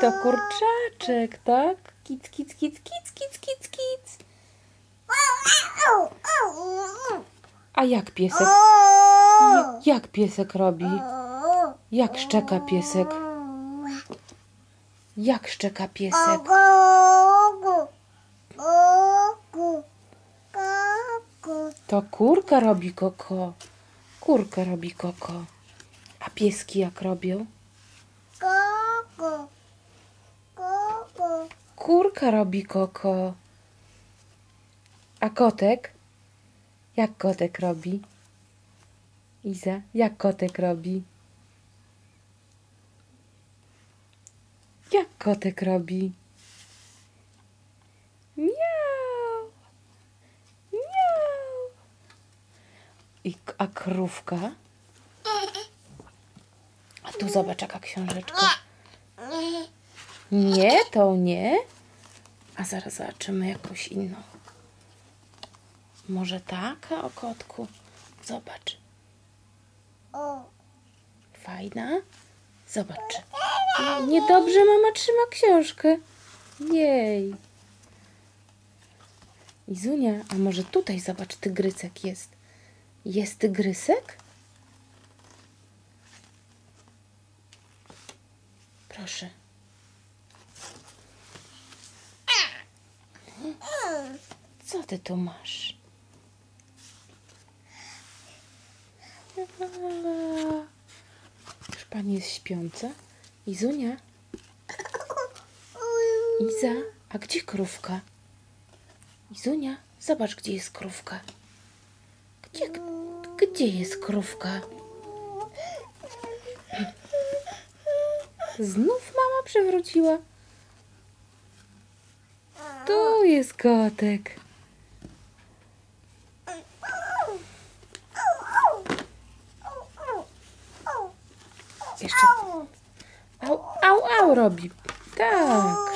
To kurczaczek, tak? Kic, kic, kic, kic, kic, kic, kic. A jak piesek? Ja- Jak piesek robi? Jak szczeka piesek? Jak szczeka piesek? To kurka robi koko. Kurka robi koko. A pieski jak robią? Kurka robi koko. A kotek? Jak kotek robi? Iza, jak kotek robi? Jak kotek robi? Miau! Miau! I, a krówka? A tu zobacz jaka książeczka. Nie, to nie. A zaraz zobaczymy jakąś inną. Może taka o kotku? Zobacz. Fajna? Zobacz. Niedobrze mama trzyma książkę. Jej. Izunia, a może tutaj zobacz, tygrysek jest. Jest tygrysek? Proszę. Co ty tu masz? Już pani jest śpiąca? Izunia? Iza, a gdzie krówka? Izunia, zobacz, gdzie jest krówka. Gdzie, gdzie jest krówka? Znów mama przewróciła. Tu jest kotek. Jeszcze. Au, au, au robi. Tak.